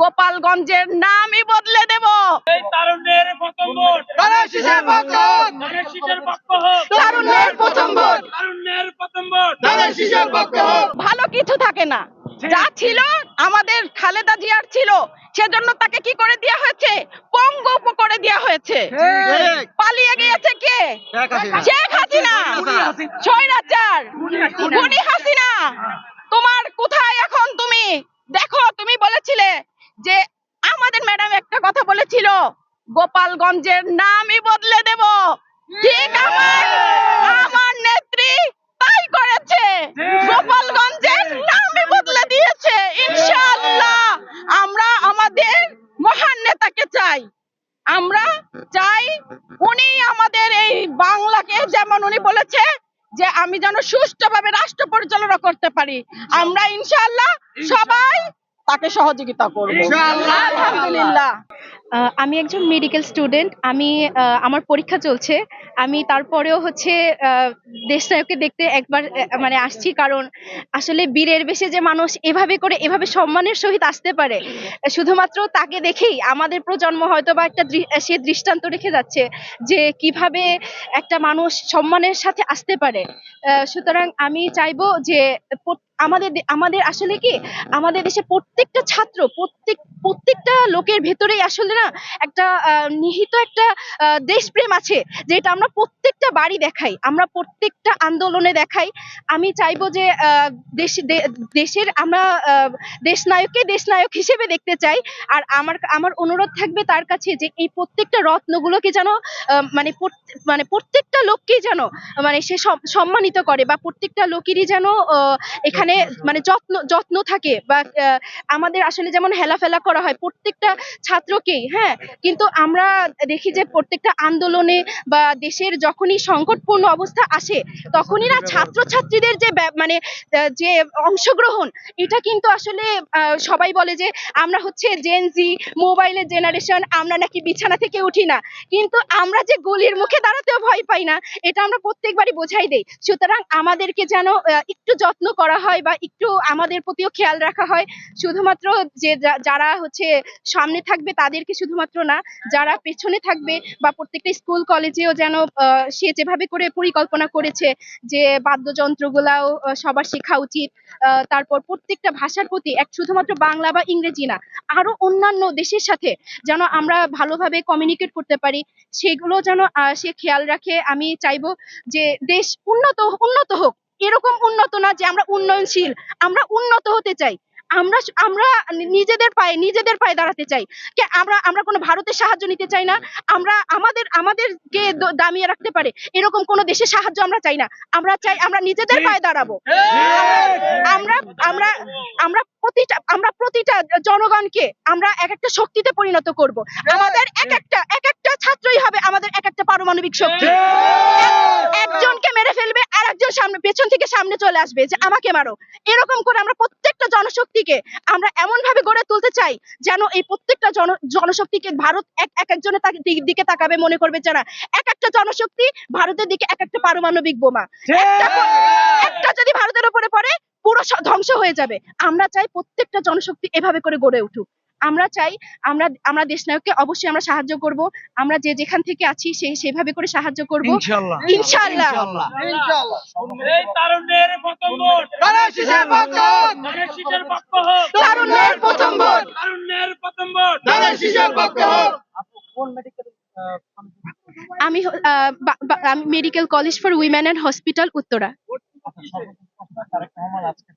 গোপালগঞ্জের নামই বদলে দেব। এই প্রথম ভোট। গণেশের পক্ষ গণেশের পক্ষ হোক। তারুণ্যের প্রথম ভোট। তারুণ্যের প্রথম ভোট। গণেশের পক্ষ হোক। ভালো কিছু থাকে না। যা ছিল আমাদের খালেদা জিয়ার ছিল। সেজন্য তাকে কি করে দেওয়া হয়েছে? পঙ্গু করে দেওয়া হয়েছে। পালিয়ে গিয়েছে কে? শেখ হাসিনা। স্বৈরাচার খুনি হাসিনা তোমার কোথায় এখন তুমি দেখো তুমি বলেছিলে যে আমাদের ম্যাডাম একটা কথা বলেছিল গোপালগঞ্জের নামই বদলে দেব। ঠিক আমার আমার নেত্রী তাই করেছে। গোপালগঞ্জের নামই বদলে দিয়েছে। ইনশাআল্লাহ আমরা আমাদের মহান নেতাকে চাই। আমরা চাই উনি আমাদের এই বাংলাকে যেমন উনি বলেছে যে আমি যেন সুষ্ঠুভাবে রাষ্ট্র পরিচালনা করতে পারি। আমরা ইনশাআল্লাহ সবাই তাকে সহযোগিতা করব। ইনশাআল্লাহ। আলহামদুলিল্লাহ। আমি একজন মেডিকেল স্টুডেন্ট আমি আমার পরীক্ষা চলছে, আমি তারপরেও হচ্ছে দেশনায়ককে দেখতে একবার মানে আসছি কারণ আসলে বীরের বেশে যে মানুষ এভাবে করে, এভাবে সম্মানের সহিত আসতে পারে, শুধুমাত্র তাকে দেখেই আমাদের প্রজন্ম হয়তো বা একটা সে দৃষ্টান্ত রেখে যাচ্ছে যে কীভাবে একটা মানুষ সম্মানের সাথে আসতে পারে। সুতরাং আমি চাইব যে আমাদের আমাদের আসলে কি, আমাদের দেশে প্রত্যেকটা ছাত্র, প্রত্যেক প্রত্যেকটা লোকের ভেতরেই আসলে না একটা নিহিত একটা দেশপ্রেম আছে, যেটা আমরা প্রত্যেকটা বাড়ি দেখাই। আমরা প্রত্যেকটা আন্দোলনে দেখাই। আমি চাইব যে দেশ দেশের আমরা দেশনায়ককে দেশনায়ক হিসেবে দেখতে চাই। আর আমার আমার অনুরোধ থাকবে তার কাছে যে, এই প্রত্যেকটা রত্নগুলোকে যেন মানে মানে প্রত্যেকটা লোককেই যেন মানে সে সম- সম্মানিত করে বা প্রত্যেকটা লোকেরই যেন এখানে মানে যত্ন যত্ন থাকে বা আমাদের আসলে যেমন হেলাফেলা করা হয়। প্রত্যেকটা ছাত্রকেই হ্যাঁ? কিন্তু আমরা দেখি যে প্রত্যেকটা আন্দোলনে বা দেশের যখনই সংকটপূর্ণ অবস্থা আসে, তখনই না ছাত্রছাত্রীদের যে মানে যে অংশগ্রহণ, এটা কিন্তু আসলে সবাই বলে যে আমরা হচ্ছে জেনজি মোবাইলের জেনারেশন আমরা নাকি বিছানা থেকে উঠি না। কিন্তু আমরা যে গলির মুখে দাঁড়াতেও ভয় পাই না, এটা আমরা প্রত্যেকবারই বোঝাই দেই। সুতরাং আমাদেরকে যেন একটু যত্ন করা হয় বা একটু আমাদের প্রতিও খেয়াল রাখা হয়। শুধুমাত্র যা- যারা হচ্ছে সামনে থাকবে তাদেরকে শুধুমাত্র না, যারা পেছনে থাকবে বা প্রত্যেকটা স্কুল, কলেজেও যেন সে যেভাবে করে পরিকল্পনা করেছে যে বাদ্যযন্ত্রগুলাও সবার শেখা উচিত তারপর প্রত্যেকটা ভাষার প্রতি এক শুধুমাত্র বাংলা বা ইংরেজি না, আরও অন্যান্য দেশের সাথে যেন আমরা ভালোভাবে কমিউনিকেট করতে পারি, সেগুলো যেন সে খেয়াল রাখে। আমি চাইব যে দেশ উন্নত উন্নত হোক, এরকম উন্নত না যে আমরা উন্নয়নশীল, আমরা উন্নত হতে চাই। আমরা আমরা নিজেদের পায়ে নিজেদের পায়ে দাঁড়াতে চাই। কে, আমরা আমরা কোনো ভারতের সাহায্য নিতে চাই না। আমরা আমাদের, আমাদেরকে দামিয়ে রাখতে পারে। এরকম কোনো দেশের সাহায্য আমরা চাই না। আমরা চাই আমরা নিজেদের পায়ে দাঁড়াবো। আমরা আমরা আমরা প্রতিটা আমরা প্রতিটা জনগণকে আমরা এক একটা শক্তিতে পরিণত করব। আমাদের এক একটা এক একটা ছাত্রই হবে আমাদের এক একটা পারমাণবিক শক্তি এক- একজনকে মেরে ফেলবে আর একজন সামনে পেছন থেকে সামনে চলে আসবে যে আমাকে মারো। এরকম করে আমরা প্রত্যেকটা জনশক্তিকে আমরা এমন ভাবে গড়ে তুলতে চাই যেন এই প্রত্যেকটা জন জনশক্তিকে ভারত এক এক একজনের দিকে তাকাবে মনে করবে যারা এক একটা জনশক্তি ভারতের দিকে এক একটা পারমাণবিক বোমা। একটা যদি ভারতের উপরে পড়ে পুরো ধ্বংস হয়ে যাবে। আমরা চাই প্রত্যেকটা জনশক্তি এভাবে করে গড়ে উঠুক। আমরা চাই আমরা আমরা দেশনায়ককে অবশ্যই আমরা সাহায্য করব। আমরা যে যেখান থেকে আছি সেই সেভাবে করে সাহায্য করব। ইনশাআল্লাহ। ইনশাআল্লাহ। ইনশাআল্লাহ। এই তারুণ্যের প্রথম ভোট। গণেশের পক্ষ হোক গণেশের পক্ষ হোক। তারুণ্যের প্রথম ভোট। তারুণ্যের প্রথম ভোট। গণেশের পক্ষ হোক। আমি বা- আমি medical college for women and hospital Uttara. আজকে